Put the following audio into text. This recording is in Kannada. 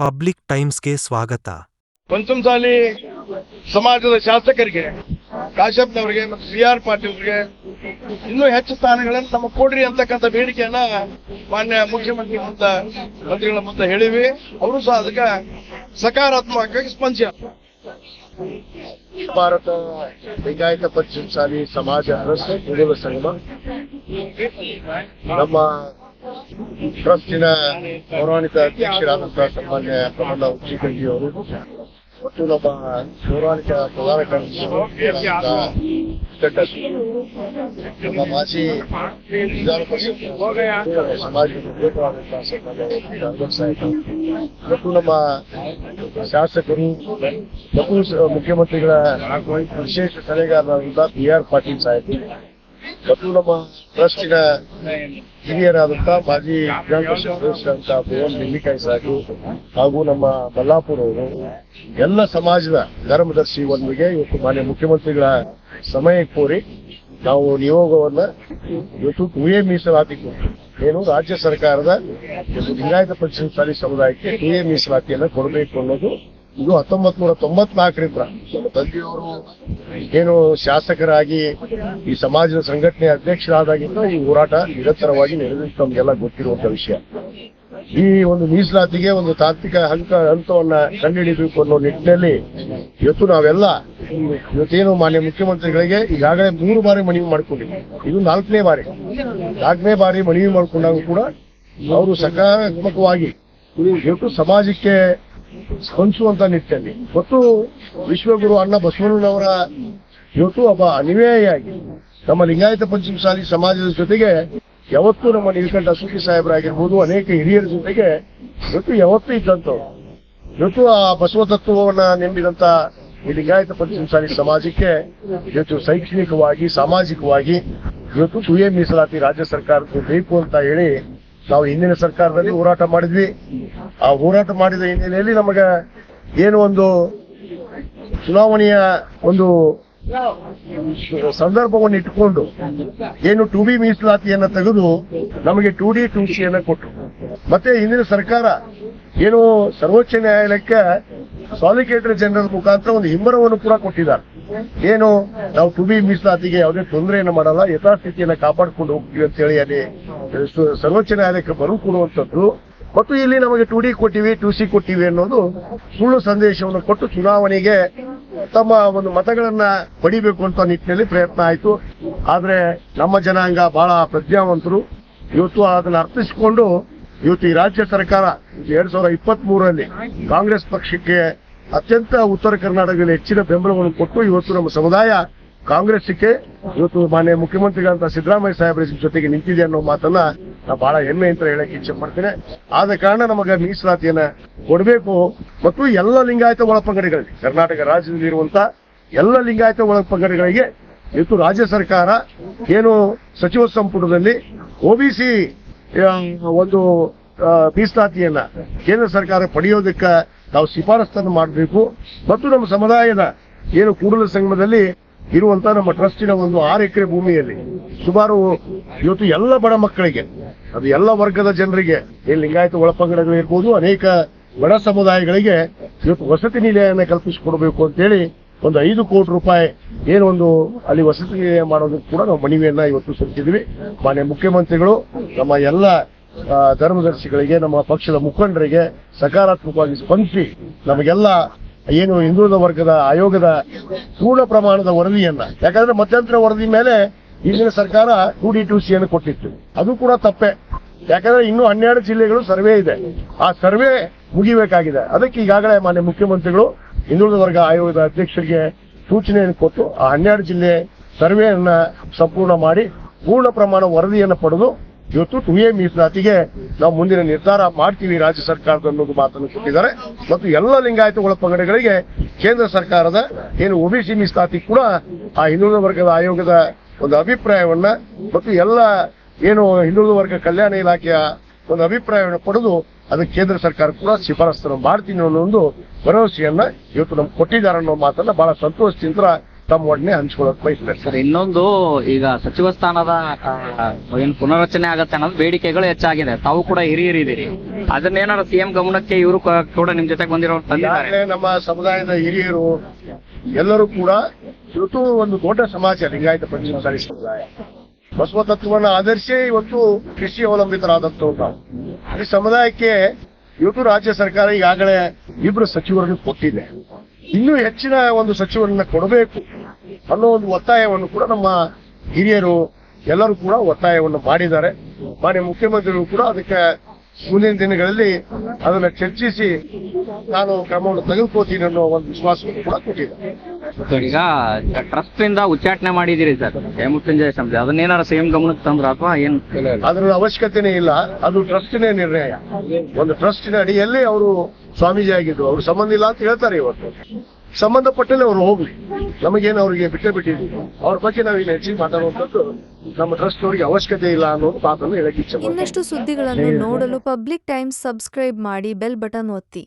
ಪಬ್ಲಿಕ್ ಟೈಮ್ಸ್ಗೆ ಸ್ವಾಗತ. ಪಂಚಮಸಾಲಿ ಸಮಾಜದ ಶಾಸಕರಿಗೆ ಕಾಶ್ಯಪ್ನವರಿಗೆ ಮತ್ತು ಸಿ ಆರ್ ಪಾಟೀಲ್ ಅವರಿಗೆ ಇನ್ನೂ ಹೆಚ್ಚು ಸ್ಥಾನಗಳನ್ನು ತಮ್ಮ ಕೊಡ್ರಿ ಅಂತಕ್ಕಂಥ ಬೇಡಿಕೆಯನ್ನ ಮಾನ್ಯ ಮುಖ್ಯಮಂತ್ರಿ ಮುಂದ ಮಂತ್ರಿಗಳ ಮುಂದೆ ಹೇಳಿವಿ. ಅವರು ಸಹ ಅದಕ್ಕೆ ಸಕಾರಾತ್ಮಕವಾಗಿ ಸ್ಪಂದಿಸ. ಭಾರತ ಲಿಂಗಾಯತ ಪಂಚಮಸಾಲಿ ಸಮಾಜ ಅರಸು ಸಂಗಮ. ಸಂಘ ನಮ್ಮ ಟ್ರಸ್ಟಿನ ಗೌರವಾನ್ವಿತ ಅಧ್ಯಕ್ಷರಾದಂತಹ ಸನ್ಮಾನ್ಯ ಪ್ರಬಂಧ ಉಚ್ಚಿಕಂಡಿ ಅವರು ಮತ್ತು ನಮ್ಮ ಗೌರವಾನ್ವಿತ ಪ್ರಧಾನ ಕಾರ್ಯದರ್ಶಿಯಾದಂತಹ ನಮ್ಮ ಮಾಜಿ ವಿಧಾನ ಪರಿಷತ್ ಸಮಾಜದ ಮುಖಂಡರಾದಂತಹ ಸನ್ಮಾನ್ಯ ರಾಘವ್ ಸಾಹೇಬ್ ಮತ್ತು ನಮ್ಮ ಶಾಸಕರು ಮತ್ತು ಸ- ಮುಖ್ಯಮಂತ್ರಿಗಳ ವಿಶೇಷ ಸಲಹೆಗಾರರಾದಂತಹ ಬಿ ಆರ್ ಪಾಟೀಲ್ ಸಾಹೇಬ್ ಮತ್ತು ನಮ್ಮ ಟ್ರಸ್ಟಿನ ಹಿರಿಯರಾದಂತಹ ಮಾಜಿ ವಿಧಾನ ಪರಿಷತ್ ಭುವನ್ ನಿಲ್ಲಿಕಾಯಿ ಸಾಕು ಹಾಗೂ ನಮ್ಮ ಬಲ್ಲಾಪುರ ಅವರು, ಎಲ್ಲ ಸಮಾಜದ ಧರ್ಮದರ್ಶಿ ಒಂದಿಗೆ ಇವತ್ತು ಮಾನ್ಯ ಮುಖ್ಯಮಂತ್ರಿಗಳ ಸಮಯ ಕೋರಿ ನಾವು ನಿಯೋಗವನ್ನ ಇವತ್ತು ಟು ಮೀಸಲಾತಿ ಏನು, ರಾಜ್ಯ ಸರ್ಕಾರದ ಲಿಂಗಾಯತ ಪಂಚಮಸಾಲಿ ಸಮುದಾಯಕ್ಕೆ ಎ ಮೀಸಲಾತಿಯನ್ನ ಕೊಡಬೇಕು ಅನ್ನೋದು ಇದು ಹತ್ತೊಂಬತ್ ನೂರ ತೊಂಬತ್ನಾಲ್ಕರಿಂದ ನಮ್ಮ ತಂದೆಯವರು ಏನು ಶಾಸಕರಾಗಿ ಈ ಸಮಾಜದ ಸಂಘಟನೆ ಅಧ್ಯಕ್ಷರಾದಾಗಿಂದ ಈ ಹೋರಾಟ ನಿರಂತರವಾಗಿ ನಡೆದಿತ್ತು ನಮಗೆಲ್ಲ ಗೊತ್ತಿರುವಂತ ವಿಷಯ. ಈ ಒಂದು ಮೀಸಲಾತಿಗೆ ಒಂದು ತಾತ್ವಿಕ ಹಂತ, ಹಂತವನ್ನ ಕಂಡುಹಿಡಿಯಬೇಕು ಅನ್ನೋ ನಿಟ್ಟಿನಲ್ಲಿ ಇವತ್ತು ನಾವೆಲ್ಲ ಇವತ್ತೇನು ಮಾನ್ಯ ಮುಖ್ಯಮಂತ್ರಿಗಳಿಗೆ ಈಗಾಗಲೇ ಮೂರು ಬಾರಿ ಮನವಿ ಮಾಡಿಕೊಂಡಿದ್ವಿ. ಇದು ನಾಲ್ಕನೇ ಬಾರಿ. ನಾಲ್ಕನೇ ಬಾರಿ ಮನವಿ ಮಾಡಿಕೊಂಡಾಗ ಕೂಡ ಅವರು ಸಕಾರಾತ್ಮಕವಾಗಿ ಇವತ್ತು ಸಮಾಜಕ್ಕೆ ಸ್ಪಂದಿಸುವಂತ ನಿಟ್ಟಿನಲ್ಲಿ. ಮತ್ತು ವಿಶ್ವಗುರು ಅಣ್ಣ ಬಸವಣ್ಣನವರ ಇವತ್ತು ಒಬ್ಬ ಅನಿವಾಯಿಯಾಗಿ ನಮ್ಮ ಲಿಂಗಾಯತ ಪಂಚಮಸಾಲಿ ಸಮಾಜದ ಜೊತೆಗೆ ಯಾವತ್ತೂ ನಮ್ಮ ನೀಲಕಂಠ ಸುಖಿ ಸಾಹೇಬರಾಗಿರ್ಬೋದು, ಅನೇಕ ಹಿರಿಯರ ಜೊತೆಗೆ ಇವತ್ತು ಯಾವತ್ತೂ ಇದ್ದಂಥವ್ರು ಇವತ್ತು ಆ ಬಸವ ತತ್ವವನ್ನ ನೆಂಬಿದಂತ ಈ ಲಿಂಗಾಯತ ಪಂಚಮಸಾಲಿ ಸಮಾಜಕ್ಕೆ ಇವತ್ತು ಶೈಕ್ಷಣಿಕವಾಗಿ, ಸಾಮಾಜಿಕವಾಗಿ ಇವತ್ತು ಸುಯೇ ಮೀಸಲಾತಿ ರಾಜ್ಯ ಸರ್ಕಾರಕ್ಕೆ ಬೇಕು ಅಂತ ಹೇಳಿ ನಾವು ಹಿಂದಿನ ಸರ್ಕಾರದಲ್ಲಿ ಹೋರಾಟ ಮಾಡಿದ್ವಿ. ಆ ಹೋರಾಟ ಮಾಡಿದ ಹಿನ್ನೆಲೆಯಲ್ಲಿ ನಮಗೆ ಏನು ಒಂದು ಚುನಾವಣೆಯ ಒಂದು ಸಂದರ್ಭವನ್ನು ಇಟ್ಟುಕೊಂಡು ಏನು ಟು ಬಿ ಮೀಸಲಾತಿಯನ್ನು ತೆಗೆದು ನಮಗೆ ಟು ಡಿ ಟು ಸಿ ಅನ್ನು ಕೊಟ್ಟರು ಮತ್ತೆ ಹಿಂದಿನ ಸರ್ಕಾರ ಏನು ಸರ್ವೋಚ್ಚ ನ್ಯಾಯಾಲಯಕ್ಕೆ ಸಾಲಿಕೇಟರ್ ಜನರಲ್ ಮುಖಾಂತರ ಒಂದು ಹಿಂಬರವನ್ನು ಕೂಡ ಕೊಟ್ಟಿದ್ದಾರೆ. ಏನು ನಾವು ಟು ಬಿ ಮೀಸಲಾತಿಗೆ ಯಾವುದೇ ತೊಂದರೆಯನ್ನು ಮಾಡಲ್ಲ, ಯಥಾಸ್ಥಿತಿಯನ್ನು ಕಾಪಾಡಿಕೊಂಡು ಹೋಗ್ತೀವಿ ಅಂತ ಹೇಳಿ ಅಲ್ಲಿ ಸರ್ವೋಚ್ಚ ನ್ಯಾಯಾಲಯಕ್ಕೆ ಬರು ಕೊಡುವಂಥದ್ದು. ಮತ್ತು ಇಲ್ಲಿ ನಮಗೆ ಟು ಡಿ ಕೊಟ್ಟಿವಿ ಟು ಸಿ ಕೊಟ್ಟಿವಿ ಅನ್ನೋದು ಸುಳ್ಳು ಸಂದೇಶವನ್ನು ಕೊಟ್ಟು ಚುನಾವಣೆಗೆ ತಮ್ಮ ಒಂದು ಮತಗಳನ್ನ ಪಡಿಬೇಕು ಅಂತ ನಿಟ್ಟಿನಲ್ಲಿ ಪ್ರಯತ್ನ ಆಯಿತು. ಆದ್ರೆ ನಮ್ಮ ಜನಾಂಗ ಬಹಳ ಪ್ರಜ್ಞಾವಂತರು. ಇವತ್ತು ಅದನ್ನ ಅರ್ಥಿಸಿಕೊಂಡು ಇವತ್ತು ಈ ರಾಜ್ಯ ಸರ್ಕಾರ ಎರಡ್ ಸಾವಿರದ ಕಾಂಗ್ರೆಸ್ ಪಕ್ಷಕ್ಕೆ ಅತ್ಯಂತ ಉತ್ತರ ಕರ್ನಾಟಕದಲ್ಲಿ ಹೆಚ್ಚಿನ ಬೆಂಬಲವನ್ನು ಕೊಟ್ಟು ಇವತ್ತು ನಮ್ಮ ಸಮುದಾಯ ಕಾಂಗ್ರೆಸ್ಗೆ ಇವತ್ತು ಮಾನ್ಯ ಮುಖ್ಯಮಂತ್ರಿಗಳಂತ ಸಿದ್ದರಾಮಯ್ಯ ಸಾಹೇಬ್ರ ಜೊತೆಗೆ ನಿಂತಿದೆ ಅನ್ನೋ ಮಾತನ್ನ ನಾ ಬಹಳ ಹೆಮ್ಮೆ ಅಂತ ಹೇಳಕ್ ಇಚ್ಛೆ ಪಡ್ತೇನೆ ಆದ ಕಾರಣ ನಮಗೆ ಮೀಸಲಾತಿಯನ್ನ ಕೊಡಬೇಕು. ಮತ್ತು ಎಲ್ಲ ಲಿಂಗಾಯತ ಒಳಪಂಗಡಿಗಳಿಗೆ ಕರ್ನಾಟಕ ರಾಜ್ಯದಲ್ಲಿ ಇರುವಂತ ಎಲ್ಲ ಲಿಂಗಾಯತ ಒಳಪಂಗಡಿಗಳಿಗೆ ಇವತ್ತು ರಾಜ್ಯ ಸರ್ಕಾರ ಏನು ಸಚಿವ ಸಂಪುಟದಲ್ಲಿ ಒಬಿಸಿ ಒಂದು ಮೀಸಲಾತಿಯನ್ನ ಕೇಂದ್ರ ಸರ್ಕಾರ ಪಡೆಯೋದಕ್ಕೆ ನಾವು ಶಿಫಾರಸ್ತನ್ನು ಮಾಡಬೇಕು. ಮತ್ತು ನಮ್ಮ ಸಮುದಾಯದ ಏನು ಕೂಡಲ ಸಂಗಮದಲ್ಲಿ ಇರುವಂತ ನಮ್ಮ ಟ್ರಸ್ಟಿನ ಒಂದು ಆರು ಎಕರೆ ಭೂಮಿಯಲ್ಲಿ ಸುಮಾರು ಇವತ್ತು ಎಲ್ಲ ಬಡ ಮಕ್ಕಳಿಗೆ, ಅದು ಎಲ್ಲ ವರ್ಗದ ಜನರಿಗೆ ಲಿಂಗಾಯತ ಒಳಪಂಗಡಗಳು ಇರ್ಬೋದು, ಅನೇಕ ಬಡ ಸಮುದಾಯಗಳಿಗೆ ಇವತ್ತು ವಸತಿ ನಿಲಯನ ಕಲ್ಪಿಸಿಕೊಡಬೇಕು ಅಂತೇಳಿ ಒಂದು ಐದು ಕೋಟಿ ರೂಪಾಯಿ ಏನು ಒಂದು ಅಲ್ಲಿ ವಸತಿ ನಿಲಯ ಮಾಡೋದಕ್ಕೆ ಕೂಡ ನಾವು ಮನವಿಯನ್ನ ಇವತ್ತು ಸಲ್ಲಿಸಿದ್ವಿ ಮಾನ್ಯ ಮುಖ್ಯಮಂತ್ರಿಗಳು, ನಮ್ಮ ಎಲ್ಲ ಧರ್ಮದರ್ಶಿಗಳಿಗೆ, ನಮ್ಮ ಪಕ್ಷದ ಮುಖಂಡರಿಗೆ ಸಕಾರಾತ್ಮಕವಾಗಿ ಸ್ಪಂದಿಸಿ ನಮಗೆಲ್ಲ ಏನು ಹಿಂದುಳಿದ ವರ್ಗದ ಆಯೋಗದ ಪೂರ್ಣ ಪ್ರಮಾಣದ ವರದಿಯನ್ನ. ಯಾಕಂದ್ರೆ ಮಧ್ಯಂತರ ವರದಿ ಮೇಲೆ ಈಗಿನ ಸರ್ಕಾರ ಟು ಡಿ ಟು ಸಿ ಅನ್ನು ಕೊಟ್ಟಿತ್ತು. ಅದು ಕೂಡ ತಪ್ಪೆ. ಯಾಕಂದ್ರೆ ಇನ್ನೂ ಹನ್ನೆರಡು ಜಿಲ್ಲೆಗಳು ಸರ್ವೆ ಇದೆ. ಆ ಸರ್ವೆ ಮುಗಿಬೇಕಾಗಿದೆ. ಅದಕ್ಕೆ ಈಗಾಗಲೇ ಮಾನ್ಯ ಮುಖ್ಯಮಂತ್ರಿಗಳು ಹಿಂದುಳಿದ ವರ್ಗ ಆಯೋಗದ ಅಧ್ಯಕ್ಷರಿಗೆ ಸೂಚನೆಯನ್ನು ಕೊಟ್ಟು ಆ ಹನ್ನೆರಡು ಜಿಲ್ಲೆ ಸರ್ವೆಯನ್ನ ಸಂಪೂರ್ಣ ಮಾಡಿ ಪೂರ್ಣ ಪ್ರಮಾಣ ವರದಿಯನ್ನು ಪಡೆದು ಇವತ್ತು ಟು ಎ ಮೀಸಲಾತಿಗೆ ನಾವು ಮುಂದಿನ ನಿರ್ಧಾರ ಮಾಡ್ತೀವಿ, ರಾಜ್ಯ ಸರ್ಕಾರದ ಅನ್ನೋದು ಮಾತನ್ನು ಕೊಟ್ಟಿದ್ದಾರೆ. ಮತ್ತು ಎಲ್ಲ ಲಿಂಗಾಯತ ಒಳಪಂಗಡಗಳಿಗೆ ಕೇಂದ್ರ ಸರ್ಕಾರದ ಏನು ಒಬಿಸಿ ಮೀಸಲಾತಿ ಕೂಡ ಆ ಹಿಂದುಳಿದ ವರ್ಗದ ಆಯೋಗದ ಒಂದು ಅಭಿಪ್ರಾಯವನ್ನ ಮತ್ತು ಎಲ್ಲ ಏನು ಹಿಂದುಳಿದ ವರ್ಗ ಕಲ್ಯಾಣ ಇಲಾಖೆಯ ಒಂದು ಅಭಿಪ್ರಾಯವನ್ನು ಪಡೆದು ಅದಕ್ಕೆ ಕೇಂದ್ರ ಸರ್ಕಾರ ಕೂಡ ಶಿಫಾರಸ್ತನ್ನು ಮಾಡ್ತೀನಿ ಅನ್ನೋ ಒಂದು ಭರವಸೆಯನ್ನ ಇವತ್ತು ನಮ್ಗೆ ಕೊಟ್ಟಿದ್ದಾರೆ ಅನ್ನೋ ಮಾತನ್ನ ಬಹಳ ಸಂತೋಷದಿಂದ ತಮ್ಮ ಒಡನೆ ಹಂಚ್ಕೊಳ್ಳೋಕೆ ಬಯಸ್ತಾರೆ. ಸರ್ ಇನ್ನೊಂದು ಈಗ ಸಚಿವ ಸ್ಥಾನದ ಆ, ಏನ್ ಪುನರ್ರಚನೆ ಆಗತ್ತೆ ಅನ್ನೋದು ಬೇಡಿಕೆಗಳು ಹೆಚ್ಚಾಗಿದೆ. ತಾವು ಕೂಡ ಹಿರಿಯರಿದ್ದೀರಿ. ಅದನ್ನೇನಾರ ಸಿಎಂ ಗಮನಕ್ಕೆ ಇವರು ಕೂಡ ನಿಮ್ ಜೊತೆಗೆ ಬಂದಿರೋ ತಂದಿದ್ದಾರೆ ಈಗಾಗಲೇ ನಮ್ಮ ಸಮುದಾಯದ ಹಿರಿಯರು ಎಲ್ಲರೂ ಕೂಡ ಇವತ್ತು ಒಂದು ದೊಡ್ಡ ಸಮಾಜ ಲಿಂಗಾಯತ ಪಂಚಮಸಾಲಿ ಸಮುದಾಯ. ಬಸವ ತತ್ವವನ್ನ ಆಧರಿಸಿ ಇವತ್ತು ಕೃಷಿ ಅವಲಂಬಿತರಾದಂತ ನಾವು. ಈ ಸಮುದಾಯಕ್ಕೆ ಇವತ್ತು ರಾಜ್ಯ ಸರ್ಕಾರ ಈಗಾಗಲೇ ಇಬ್ಬರು ಸಚಿವರನ್ನು ಕೊಟ್ಟಿದೆ. ಇನ್ನೂ ಹೆಚ್ಚಿನ ಒಂದು ಸಚಿವರನ್ನ ಕೊಡಬೇಕು. ಅನ್ನೋ ಒಂದು ಒತ್ತಾಯವನ್ನು ಕೂಡ ನಮ್ಮ ಹಿರಿಯರು ಎಲ್ಲರೂ ಕೂಡ ಒತ್ತಾಯವನ್ನು ಮಾಡಿದ್ದಾರೆ. ಮಾನ್ಯ ಮುಖ್ಯಮಂತ್ರಿಗಳು ಕೂಡ ಅದಕ್ಕೆ ಮುಂದಿನ ದಿನಗಳಲ್ಲಿ ಅದನ್ನ ಚರ್ಚಿಸಿ ನಾನು ಕ್ರಮವನ್ನು ತೆಗೆದುಕೋತೀನಿ ಅನ್ನೋ ಒಂದು ವಿಶ್ವಾಸವನ್ನು ಕೂಡ ಕೊಟ್ಟಿದ್ದಾರೆ. ಈಗ ಟ್ರಸ್ಟ್ ಇಂದ ಉಚ್ಚಾಟನೆ ಮಾಡಿದಿರಿ ಸರ್ ಜಯಮೃತ್ಯುಂಜಯ ಸಮಿತಿ ಅದನ್ನೇನಾರ ಸೇಮ್ ಗಮನಕ್ಕೆ ತಂದ್ರ ಅಥವಾ ಏನ್? ಅದರ ಅವಶ್ಯಕತೆನೇ ಇಲ್ಲ ಅದು ಟ್ರಸ್ಟ್ನೇ ನಿರ್ಣಯ. ಒಂದು ಟ್ರಸ್ಟಿನ ಅಡಿಯಲ್ಲಿ ಅವರು ಸ್ವಾಮೀಜಿ ಆಗಿದ್ರು ಅವ್ರ ಸಂಬಂಧ ಇಲ್ಲ ಅಂತ ಹೇಳ್ತಾರೆ ಇವತ್ತು. ಸಂಬಂಧಪಟ್ಟಲ್ಲಿ ಅವರು ಹೋಗ್ಲಿ. ನಮಗೇನು ಅವ್ರಿಗೆ ಬಿಟ್ಟೇ ಬಿಟ್ಟಿದ್ವಿ. ಅವ್ರ ಬಗ್ಗೆ ನಾವು ಇಲ್ಲಿ ಹೆಚ್ಚಿಗೆ ಮಾತಾಡುವಂಥದ್ದು ನಮ್ಮ ಟ್ರಸ್ಟ್ ಅವರಿಗೆ ಅವಶ್ಯಕತೆ ಇಲ್ಲ ಅನ್ನೋ ಮಾತನ್ನು ಹೇಳಕ್ಕೆ ಇಚ್ಛೆ ಇನ್ನಷ್ಟು ಸುದ್ದಿಗಳನ್ನು ನೋಡಲು ಪಬ್ಲಿಕ್ ಟೈಮ್ಸ್ ಸಬ್ಸ್ಕ್ರೈಬ್ ಮಾಡಿ ಬೆಲ್ ಬಟನ್ ಒತ್ತಿ.